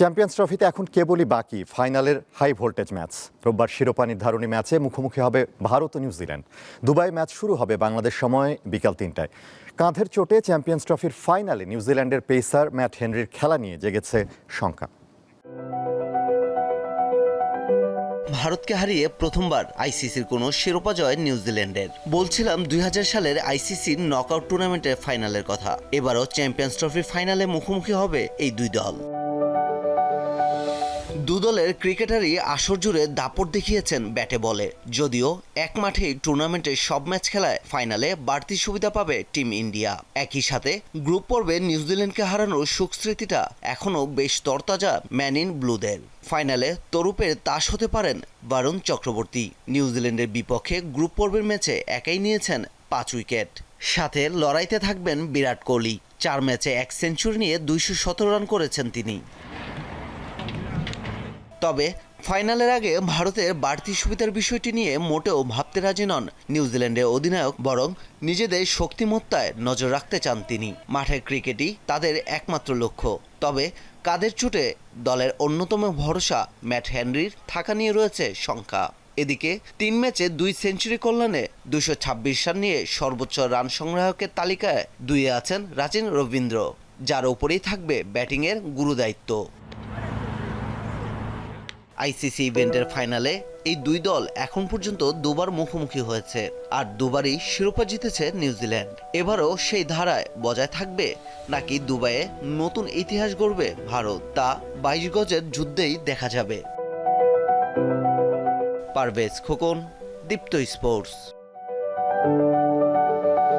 Champions ট্রফিতে এখন কেবলই বাকি, ফাইনালের হাই ভোল্টেজ ম্যাচ। রোববার শিরোপা নির্ধারণী ম্যাচে মুখোমুখি হবে ভারত ও নিউজিল্যান্ড। দুবাই ম্যাচ শুরু হবে বাংলাদেশ সময় বিকাল তিনটায়। কাঁধের চোটে চ্যাম্পিয়ন্স ট্রফির ফাইনালে নিউজিল্যান্ডের পেসার ম্যাট হেনরির খেলা নিয়ে জেগেছে শঙ্কা। ভারতকে হারিয়ে প্রথমবার আইসিসির কোনো শিরোপা জয় নিউজিল্যান্ডের। বলছিলাম দুই হাজার সালের আইসিসির নকআউট টুর্নামেন্টের ফাইনালের কথা। এবারও চ্যাম্পিয়ন্স ট্রফির ফাইনালে মুখোমুখি হবে এই দুই দল। দু দলের ক্রিকেটারই আসর জুড়ে দাপট দেখিয়েছেন ব্যাটে বলে। যদিও এক মাঠেই টুর্নামেন্টের সব ম্যাচ খেলায় ফাইনালে বাড়তি সুবিধা পাবে টিম ইন্ডিয়া। একই সাথে গ্রুপ পর্বে নিউজিল্যান্ডকে হারানোর সুখ স্মৃতিটা এখনও বেশ তরতাজা ম্যান ইন ব্লুদের। ফাইনালে তরুপের তাস হতে পারেন বারুণ চক্রবর্তী। নিউজিল্যান্ডের বিপক্ষে গ্রুপ পর্বের ম্যাচে একাই নিয়েছেন পাঁচ উইকেট। সাথে লড়াইতে থাকবেন বিরাট কোহলি। চার ম্যাচে এক সেঞ্চুরি নিয়ে দুইশো সতেরো রান করেছেন তিনি। তবে ফাইনালের আগে ভারতের বাড়তি সুবিধার বিষয়টি নিয়ে মোটেও ভাবতে রাজি নন নিউজিল্যান্ডের অধিনায়ক, বরং নিজেদের শক্তিমত্তায় নজর রাখতে চান তিনি। মাঠের ক্রিকেটই তাদের একমাত্র লক্ষ্য। তবে কাদের চুটে দলের অন্যতম ভরসা ম্যাট হেনরির থাকা নিয়ে রয়েছে শঙ্কা। এদিকে তিন ম্যাচে দুই সেঞ্চুরি কল্যাণে দুশো ছাব্বিশ রান নিয়ে সর্বোচ্চ রান সংগ্রাহকের তালিকায় দুইয়ে আছেন রাচিন রবীন্দ্র, যার উপরেই থাকবে ব্যাটিংয়ের গুরুদায়িত্ব। আইসিসি ইভেন্টের ফাইনালে এই দুই দল এখন পর্যন্ত দুবার মুখোমুখি হয়েছে আর দুবারই শিরোপা জিতেছে নিউজিল্যান্ড। এবারও সেই ধারায় বজায় থাকবে নাকি দুবাইয়ে নতুন ইতিহাস গড়বে ভারত, তা বাইশ গজের যুদ্ধেই দেখা যাবে। পারভেজ খোকন, দীপ্ত স্পোর্টস।